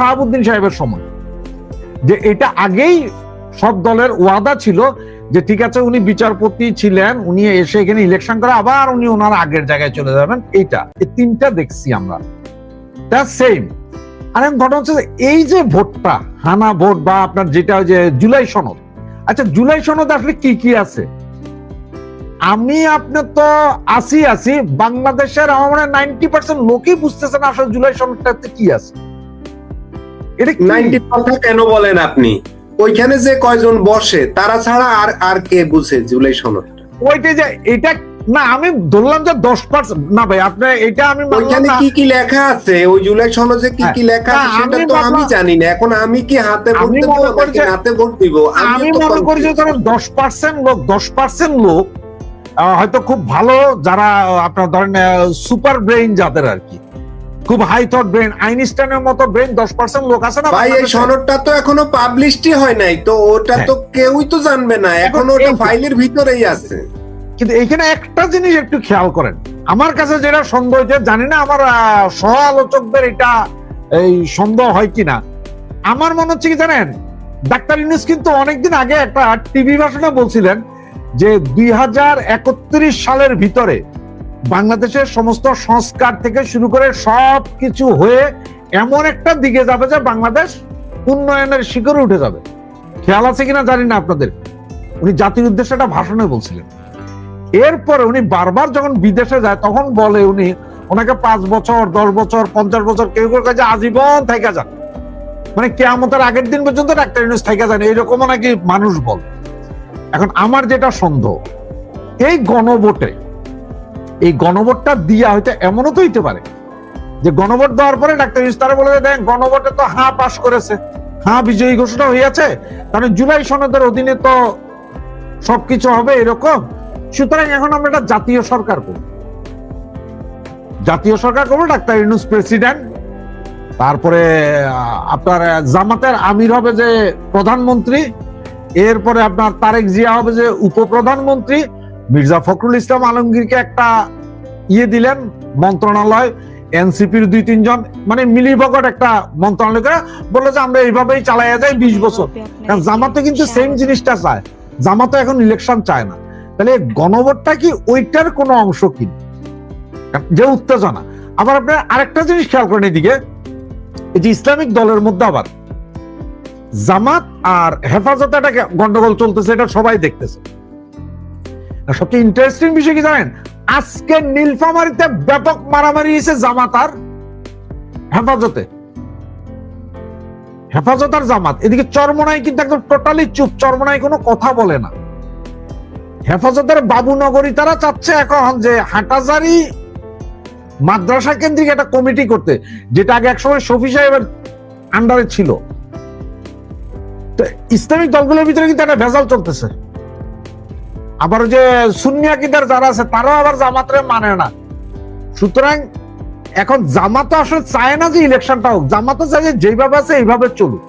শাহাবুদ্দিন সাহেবের সময়। যে এটা আগেই সব দলের ওয়াদা ছিল যে ঠিক আছে উনি বিচারপতি ছিলেন, উনি এসে এখানে ইলেকশন করে আবার উনি ওনার আগের জায়গায় চলে যাবেন। এইটা, এই তিনটা দেখছি আমরা। সেম ঘটনা হচ্ছে এই যে ভোটটা, হানা ভোট বা আপনার যেটা যে জুলাই সনদ আচ্ছা জুলাই সনদ আসলে কি কি আছে? আমি আপনার তো আসি আসি, বাংলাদেশের আমার মনে হয় নাইনটি পার্সেন্ট লোকই বুঝতেছে না আসলে জুলাই সনদটাতে কি আছে। এটা? কথা কেন বলেন আপনি? ওইখানে যে কয়জন বসে তারা ছাড়া আর আর কে বুঝে জুলাই সনদটা? ওইটা যে এটা না আমি ধরলাম যে দশ পার্সেন্ট। না ভাই আপনি এটা আমি ওইখানে কি কি লেখা আছে? ওই জুলাই সনদে কি কি লেখা আছে সেটা তো আমি জানি না। এখন আমি কি হাতে ভোট দেবো নাকি হাতে ভোট দিব? আমি মনে করি যে। দশ পার্সেন্ট লোক দশ পার্সেন্ট লোক হয়তো খুব ভালো যারা আপনার ধরেন সুপার ব্রেইন যাদের আর কি। খুব হাই থট ব্রেন আইনস্টাইনের মতো ব্রেন দশ পার্সেন্ট লোক আছে না ভাই এই সনদটা তো এখনও পাবলিশই হয় নাই তো ওটা হ্যাঁ। তো কেউই তো জানবে না। এখন ওটা ফাইলের ভিতরেই আছে। কিন্তু এখানে একটা জিনিস একটু খেয়াল করেন। আমার কাছে যেটা সন্দেহ হয়েছে জানি না আমার সহ আলোচকদের এটা এই সন্দেহ হয় কিনা। আমার মনে হচ্ছে কি জানেন ডাক্তার ইউনুস কিন্তু অনেকদিন আগে একটা টিভি ভাষণে বলছিলেন যে দুই হাজার একত্রিশ সালের ভিতরে বাংলাদেশের সমস্ত সংস্কার থেকে শুরু করে সব কিছু হয়ে এমন একটা দিকে যাবে যে বাংলাদেশ উন্নয়নের শিখরে উঠে যাবে। খেয়াল আছে কিনা জানি না আপনাদের। উনি জাতির উদ্দেশ্যে একটা ভাষণে বলছিলেন। এরপরে উনি বারবার যখন বিদেশে যায়, তখন বলে উনি, ওনাকে পাঁচ বছর, দশ বছর, পঞ্চাশ বছর কেউ কেউ কাছে আজীবন থাইকা যান। মানে কেয়ামতের আগের দিন পর্যন্ত ডাক্তার ইউনুস থাইকা যান, এইরকমও নাকি মানুষ বল। এখন আমার যেটা সন্দেহ, এই গণভোটে এই গণভোটটা দিয়া হয়তো এমনও তো হইতে পারে যে গণভোট দেওয়ার পরে ডাক্তার ইউনুস তারা বলে দেন গণভোটে তো হাঁ পাশ করেছে। হাঁ বিজয়ী ঘোষণা হইয়াছে। কারণ জুলাই সনদের অধীনে তো সবকিছু হবে এরকম। সুতরাং এখন আমরা একটা জাতীয় সরকার করব। জাতীয় সরকার করব, ডাক্তার ইউনুস প্রেসিডেন্ট। তারপরে আপনার জামাতের আমির হবে যে প্রধানমন্ত্রী। এরপরে আপনার তারেক জিয়া হবে যে উপপ্রধানমন্ত্রী। মির্জা ফখরুল ইসলাম আলমগীরকে একটা ইয়ে দিলেন মন্ত্রণালয় এনসিপির দুই তিনজন মানে মিলিভগত একটা মন্ত্রণালয় করে বলল যে আমরা এইভাবেই চালাইয়া যাই বিশ বছর। কারণ জামাতে কিন্তু সেম জিনিসটা চায়। জামাতে এখন ইলেকশন চায় না। তাহলে গণভোটটা কি ওইটার কোনো অংশ কি? যে উত্তেজনা। আবার আপনার আরেকটা জিনিস খেয়াল করেন এদিকে। এই যে ইসলামিক দলের মধ্যে আবার জামাত আর হেফাজতে একটা গন্ডগোল চলতেছে এটা সবাই দেখতেছে। সবচেয়ে ইন্টারেস্টিং বিষয় কি জানেন? আজকে নীলফামারিতে ব্যাপক মারামারি হয়েছে জামাত আর হেফাজতে। হেফাজত আর জামাত। এদিকে চরমনাই কিন্তু একদম টোটালি চুপ। চরমনাই কোনো কথা বলে না। হেফাজতের বাবুনগরী তারা চাচ্ছে এখন যে হাটাজারি মাদ্রাসা কেন্দ্রিক একটা কমিটি করতে, যেটা আগে একসময় শফি সাহেবের আন্ডারে ছিল। তো ইসলামিক দলগুলোর ভিতরে কিন্তু একটা ভেজাল চলতেছে। আবার যে সুন্নিয়া কিদার যারা আছে, তারাও আবার জামাতরে মানে না। সুতরাং এখন জামাত আসলে চায় না যে ইলেকশনটা হোক। জামাতে চায় যে যেভাবে আছে এইভাবে চলুক।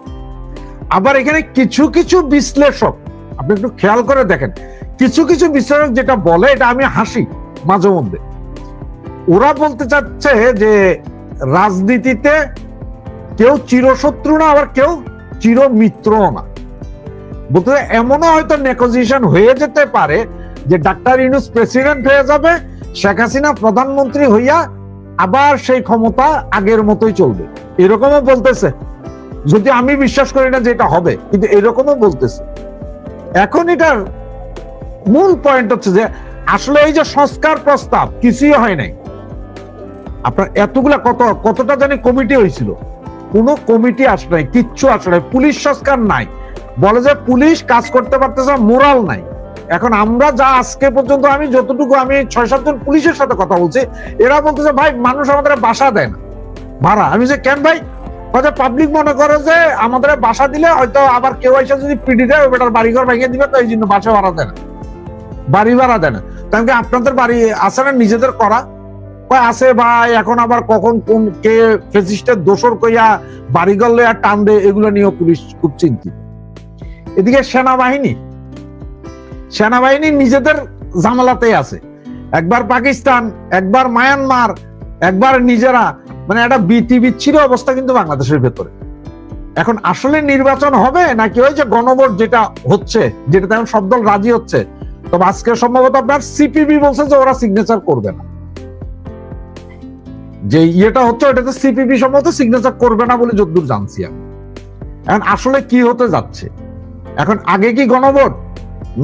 আবার এখানে কিছু কিছু বিশ্লেষক, আপনি একটু খেয়াল করে দেখেন, কিছু কিছু বিশ্লেষক যেটা বলে, এটা আমি হাসি মাঝে মধ্যে। ওরা বলতে চাচ্ছে যে রাজনীতিতে কেউ চিরশত্রু না, আবার কেউ চিরমিত্রও না। বলতে এমনও হয়তো নেগোসিয়েশন হয়ে যেতে পারে যে ডাক্তার ইউনুস প্রেসিডেন্ট হয়ে যাবে, শেখ হাসিনা প্রধানমন্ত্রী হইয়া আবার সেই ক্ষমতা আগের মতোই চলবে। এরকমও বলতেছে। যদি আমি বিশ্বাস করি না যে এটা হবে, কিন্তু এরকমও বলতেছে। এখন এটার মূল পয়েন্ট হচ্ছে যে, আসলে এই যে সংস্কার প্রস্তাব কিছুই হয় নাই। আপনার এতগুলা কত, কতটা জানি কমিটি হয়েছিল। কোনো কমিটি আসে নাই, কিচ্ছু আসে নাই, পুলিশ সংস্কার নাই। বলে যে পুলিশ কাজ করতে পারতেছে মোরাল নাই। এখন আমরা যা আজকে পর্যন্ত আমি যতটুকু আমি ছয় সাতজন পুলিশের সাথে কথা বলছি, এরা বলতেছে, ভাই, মানুষ আমাদের বাসা দেয় না। ভাড়া। আমি যে, কেন ভাই? পাবলিক মনে করে যে আমাদের বাসা দিলে হয়তো আবার কেউ এসে যদি পিডি দেয়, ওই বেটার বাড়িঘর ভেঙে দিবে, তো এই জন্য বাসা ভাড়া দেয় না। বাড়ি ভাড়া দেয় না। কারণ কি আপনাদের বাড়ি আছে না নিজেদের করা? আছে ভাই, এখন আবার কখন কোন কে ফেসিস্টের দোষর কইয়া বাড়িঘর লইয়া টান দেয় এগুলো নিয়েও পুলিশ খুব চিন্তিত। এদিকে সেনাবাহিনী। সেনাবাহিনী নিজেদের ঝামেলাতেই আছে। একবার পাকিস্তান, একবার মায়ানমার, একবার নিজেরা। মানে একটা বিতি বিচ্ছিন্ন অবস্থা কিন্তু বাংলাদেশের ভেতরে। এখন আসলে নির্বাচন হবে নাকি ওই যে গণভোট যেটা হচ্ছে যেটাতে এখন সব দল রাজি হচ্ছে, তবে আজকে সম্ভবত আপনার সিপিবি বলছে যে ওরা সিগনেচার করবে না। যে ইয়েটা হচ্ছে ওটাতে সিপিবি সম্ভবত সিগনেচার করবে না বলে যদ্দূর জানছি আমি। এখন আসলে কি হতে যাচ্ছে? এখন আগে কি গণভোট?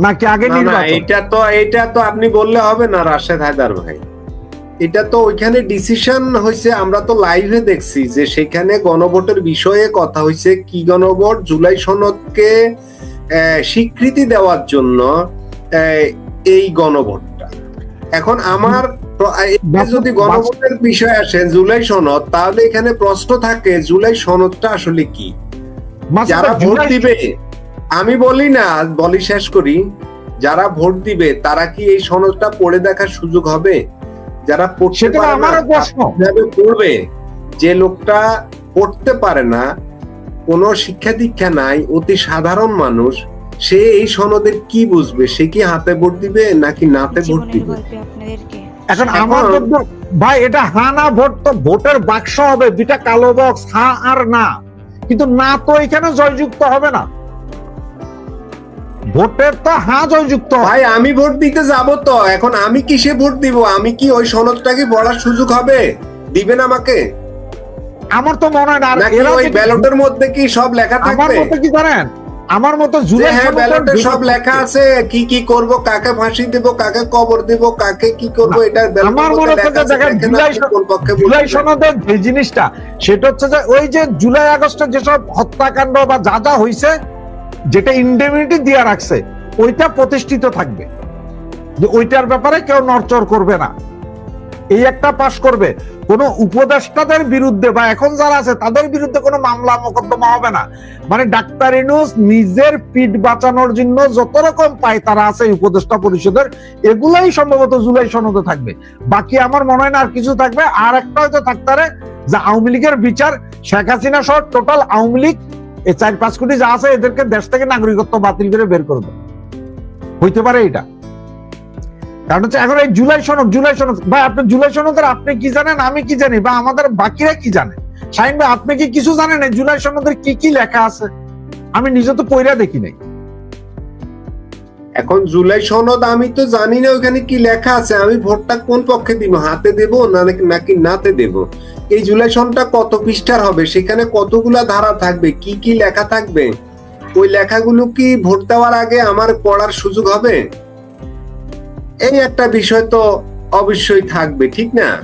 নাকি আগে নির্বাচন? এটা তো এটা তো আপনি বললে হবে না রাশেদ হায়দার ভাই। এটা তো ওইখানে ডিসিশন হয়েছে আমরা তো লাইভে দেখছি যে সেখানে গণভোটের বিষয়ে কথা হয়েছে কি গণভোট জুলাই সনদকে স্বীকৃতি দেওয়ার জন্য এই গণভোটটা। এখন আমার যদি গণভোটের বিষয় আসে জুলাই সনদ তাহলে এখানে প্রশ্ন থাকে জুলাই সনদটা আসলে কি? যারা ভোট দিবে আমি বলি না বলি শেষ করি। যারা ভোট দিবে তারা কি এই সনদটা পড়ে দেখার সুযোগ হবে? যারা পড়তে পারে না পড়বে? যে লোকটা পড়তে পারে না কোনো শিক্ষা দীক্ষা নাই অতি সাধারণ মানুষ সে এই সনদের কি বুঝবে? সে কি হাতে ভোট দিবে নাকি নাতে ভোট দিবে? এখন এখন- আমার ভাই এটা হা না ভোট তো ভোটের বাক্স হবে দুইটা কালো বক্স হা আর না। কিন্তু না তো এখানে জয়যুক্ত হবে না। ভোটের তো হা জয়যুক্ত ভাই আমি ভোট দিতে যাব তো। এখন আমি কিসে ভোট দিব? আমি কি ওই সনদটা কি পড়ার সুযোগ হবে? দিবেন আমাকে? আমার তো মনে হয় না এরা ওই ব্যালটের মধ্যে কি সব লেখা আমার থাকবে? মতো কি জানেন? আমার মতো জুলাই হ্যাঁ ব্যালটে সব লেখা আছে কি কি করব কাকে ফাঁসি দেব কাকে কবর দেব কাকে কি করব এটা আমার মনে হচ্ছে দেখেন, জুলাই জুলাই। সনদের যে জিনিসটা সেটা হচ্ছে যে ওই যে জুলাই আগস্টে যেসব হত্যাকাণ্ড বা যা যা হয়েছে যেটা ইন্ডেমিনিটি দিয়ে রাখছে, ওইটা প্রতিষ্ঠিত থাকবে। ওইটার ব্যাপারে কেউ নড়চড় করবে না। এই একটা পাশ করবে। কোন উপদেষ্টাদের বিরুদ্ধে বা এখন যারা আছে, তাদের বিরুদ্ধে কোনো মামলা, মোকদ্দমা হবে না। মানে ডাক্তার ইনুস নিজের পিঠ বাঁচানোর জন্য যত রকম পায় তারা আছে উপদেষ্টা পরিষদের, এগুলাই সম্ভবত জুলাই সনদে থাকবে। বাকি আমার মনে হয় না আর কিছু থাকবে। আর একটা হয়তো থাকতে পারে যে আওয়ামী লীগের বিচার, শেখ হাসিনা সহ টোটাল আওয়ামী লীগ এই চার পাঁচ কোটি যা আছে এদেরকে দেশ থেকে নাগরিকত্ব বাতিল করে বের করবে। হইতে পারে এটা। কারণ হচ্ছে এখন এই জুলাই সনদ জুলাই সনদ, ভাই আপনি জুলাই সনদের আপনি কি জানেন, আমি কি জানি, বা আমাদের বাকিরা কি জানে? শাহিন ভাই, আপনি কি কিছু জানেন জুলাই সনদের কি কি লেখা আছে? আমি নিজে তো পইরা দেখি নাই। এখন জুলাই সনদ, আমি তো জানি না ওখানে কি লেখা আছে। আমি ভোটটা কোন পক্ষে দিব, হাতে দেব না নাকি- নাতে দেব? এই জুলাই সনদটা কত পৃষ্ঠার হবে? সেখানে কতগুলা ধারা থাকবে? কি কি লেখা থাকবে? ওই লেখাগুলো কি ভোট দেওয়ার আগে আমার পড়ার সুযোগ হবে? এই একটা বিষয় তো অবশ্যই থাকবে, ঠিক না?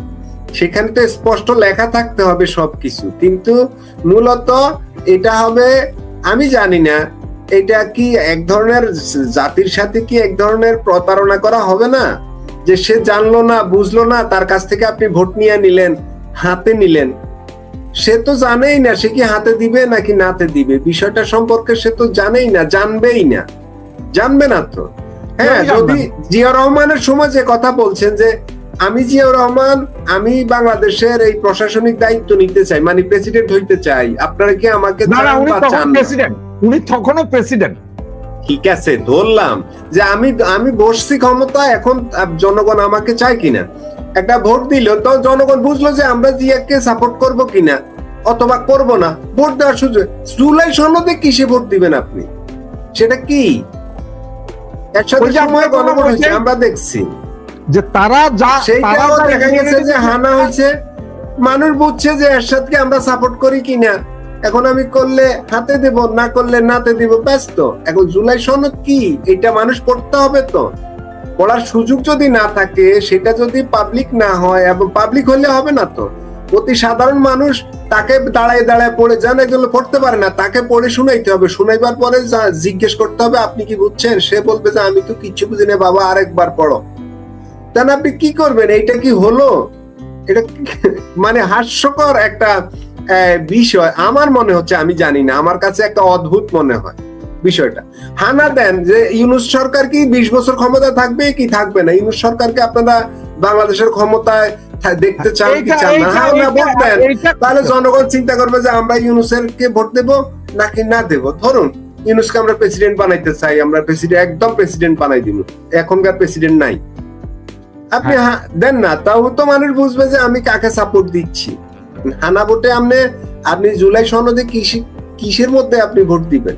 সেখানে তো স্পষ্ট লেখা থাকতে হবে সবকিছু। কিন্তু মূলত এটা হবে, আমি জানি না এটা কি এক ধরনের জাতির সাথে কি এক ধরনের প্রতারণা করা হবে না? যে সে জানলো না বুঝলো না তার কাছ থেকে আপনি ভোট নিয়ে নিলেন হাতে নিলেন। সে তো জানেই না সে কি হাতে দিবে নাকি নাতে দিবে? বিষয়টা সম্পর্কে সে তো জানেই না জানবেই না। জানবে না তো? হ্যাঁ যদি জিয়া রহমানের সময় যে কথা বলছেন যে আমি জিয়াউর রহমান আমি বাংলাদেশের এই প্রশাসনিক দায়িত্ব নিতে চাই মানে প্রেসিডেন্ট হইতে চাই। আপনারা কি আমাকে চান উনি তখনও প্রেসিডেন্ট ঠিক আছে ধরলাম যে আমি আমি বসছি ক্ষমতা এখন জনগণ আমাকে চায় কিনা? একটা ভোট দিল তো জনগণ বুঝলো যে আমরা জিয়াকে সাপোর্ট করব কিনা অথবা করব না। ভোট দেওয়ার সুযোগ জুলাই সনদে কিসে ভোট দিবেন আপনি? সেটা কি? একসাথে সময় গণভোট হয়েছে আমরা দেখছি। যে তারা যা সেইটাও দেখা গেছে যে হানা হয়েছে। মানুষ বুঝছে যে এরশাদকে আমরা সাপোর্ট করি কিনা। এখন আমি করলে হাতে দেব, না করলে নাতে দিব ব্যস্ত এখন জুলাই সনদ কি? এটা মানুষ পড়তে হবে তো। পড়ার সুযোগ যদি না থাকে, সেটা যদি পাবলিক না হয়, এবং পাবলিক হলে হবে না তো। অতি সাধারণ মানুষ তাকে দাঁড়ায় দাঁড়ায় পড়ে যান এগুলো পড়তে পারে না। তাকে পড়ে শুনাইতে হবে। শুনাইবার পরে জিজ্ঞেস করতে হবে, আপনি কি বুঝছেন? সে বলবে যে, আমি তো কিচ্ছু বুঝি না বাবা, আরেকবার পড়ো। তাহলে আপনি কি করবেন? এইটা কি হলো? এটা মানে হাস্যকর একটা বিষয় আমার মনে হচ্ছে আমি জানি না আমার কাছে একটা অদ্ভুত মনে হয় বিষয়টা। হানা দেন যে ইউনুস সরকার কি বিশ বছর ক্ষমতা থাকবে কি থাকবে না? ইউনুস সরকারকে আপনারা বাংলাদেশের ক্ষমতায় দেখতে চান কি চান না? হ্যাঁ ভোট দেন। তাহলে জনগণ চিন্তা করবে যে আমরা ইউনুসের কে ভোট দেব নাকি না দেব? ধরুন ইউনুসকে আমরা প্রেসিডেন্ট বানাইতে চাই আমরা প্রেসিডেন্ট একদম প্রেসিডেন্ট বানাই দিব। এখনকার প্রেসিডেন্ট নাই। আপনি দেন না তাও তো মানুষ বুঝবে যে আমি কাকে সাপোর্ট দিচ্ছি। হানা ভোটে আপনি আপনি জুলাই সনদে কৃষি কিসের মধ্যে আপনি ভোট দিবেন?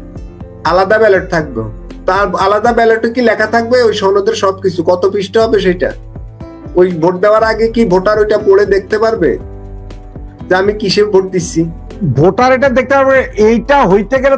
আলাদা ব্যালট থাকবে। তার আলাদা ব্যালটে কি লেখা থাকবে? ওই সনদের সবকিছু। কত পৃষ্ঠা হবে সেটা? ওই ভোট দেওয়ার আগে কি ভোটার ওইটা পড়ে দেখতে পারবে? যে আমি কিসে ভোট দিচ্ছি? ভোটার এটা দেখতে পারবে, এইটা হইতে গেলে